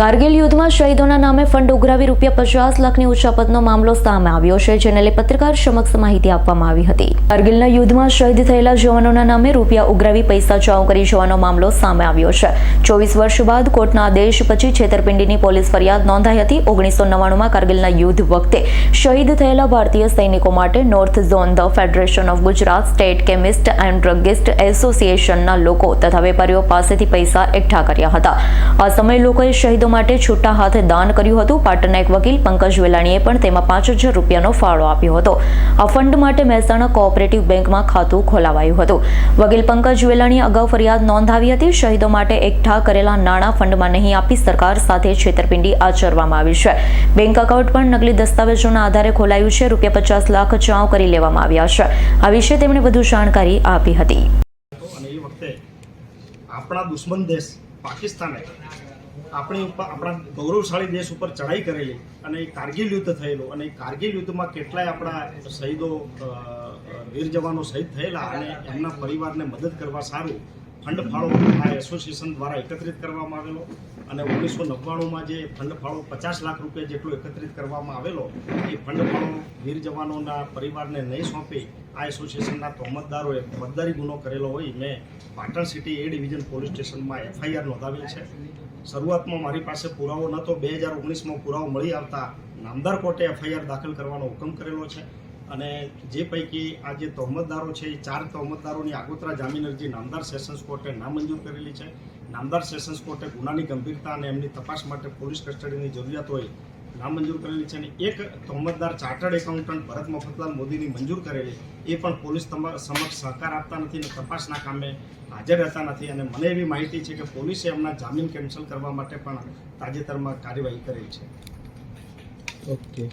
કારગિલ યુદ્ધમાં શહીદોના નામે ફંડ ઉઘરાવી રૂપિયા પચાસ લાખની ઉચાપતનો મામલો સામે આવ્યો છે, જેને લઈ પત્રકાર સમક્ષ માહિતી આપવામાં આવી હતી. કારગિલના યુદ્ધમાં શહીદ થયેલા જવાનોના નામે રૂપિયા ઉઘરાવી પૈસા ચાઉ કરી જવાનો મામલો સામે આવ્યો છે. ચોવીસ વર્ષ બાદ કોર્ટના આદેશ પછી છેતરપિંડીની પોલીસ ફરિયાદ નોંધાઈ હતી. ઓગણીસો નવ્વાણુંમાં કારગિલના યુદ્ધ વખતે શહીદ થયેલા ભારતીય સૈનિકો માટે north zone the federation of Gujarat state chemist and druggist એસોસિએશનના લોકો તથા વેપારીઓ પાસેથી પૈસા એકઠા કર્યા હતા. આ સમયે લોકોએ શહીદો માટે છૂટા હાથે દાન કર્યું હતું. પાટણના એક વકીલ પંકજ વેલાણીએ પણ તેમાં પાંચ હજાર રૂપિયાનો ફાળો આપ્યો હતો. આ ફંડ માટે મહેસાણા કોઓપરેટિવ બેંકમાં ખાતું ખોલાવાયું હતું. વકીલ પંકજ વેલાણીએ અગાઉ ફરિયાદ નોંધાવી હતી. શહીદો માટે એકઠા કરેલા નાણાં ફંડમાં નહીં આપી સરકાર સાથે છેતરપિંડી આચરવામાં આવી છે. બેંક એકાઉન્ટ પણ નકલી દસ્તાવેજોના આધારે ખોલાયું છે. રૂપિયા પચાસ લાખ ચાઉ કરી લેવામાં આવ્યા છે. આ વિશે તેમણે વધુ જાણકારી આપી હતી. આપણા દુશ્મન દેશ પાકિસ્તાને આપણી ઉપર આપણા ગૌરવશાળી દેશ ઉપર ચડાઈ કરેલી અને એ કારગિલ યુદ્ધ થયેલું. અને એ કારગિલ યુદ્ધમાં કેટલાય આપણા શહીદો વીર જવાનો શહીદ થયેલા અને એમના પરિવારને મદદ કરવા સારું ફંડ ફાળો આ એસોસિએશન દ્વારા એકત્રિત કરવામાં આવેલો અને ઓગણીસો નવ્વાણુંમાં જે ફંડ ફાળો પચાસ લાખ રૂપિયા જેટલો એકત્રિત કરવામાં આવેલો, એ ફંડ ફાળો વીર જવાનોના પરિવારને નહીં સોંપી, આ એસોસિએશનના તોમતદારોએ મતદારી ગુનો કરેલો હોય, મેં Patan city A division police સ્ટેશનમાં એફઆઈઆર નોંધાવેલ છે. શરૂઆતમાં મારી પાસે પુરાવો નહોતો, બે હજાર ઓગણીસમાં પુરાવો મળી આવતા નામદાર કોર્ટે એફઆઈઆર દાખલ કરવાનો હુકમ કરેલો છે. અને જે પૈકી આ જે તહોમતદારો છે, એ ચાર તહોમતદારોની આગોતરા જામીન અરજી નામદાર સેશન્સ કોર્ટે નામંજૂર કરેલી છે. નામદાર સેશન્સ કોર્ટે ગુનાની ગંભીરતા અને એમની તપાસ માટે પોલીસ કસ્ટડીની જરૂરિયાત હોય નામંજૂર કરેલી છે અને એક તહોમતદાર ચાર્ટર્ડ એકાઉન્ટન્ટ ભરત મફતલાલ મોદીની મંજૂર કરેલી, એ પણ પોલીસ સમક્ષ સહકાર આપતા નથી અને તપાસના કામે હાજર રહેતા નથી. અને મને એવી માહિતી છે કે પોલીસે એમના જામીન કેન્સલ કરવા માટે પણ તાજેતરમાં કાર્યવાહી કરેલી છે. ઓકે.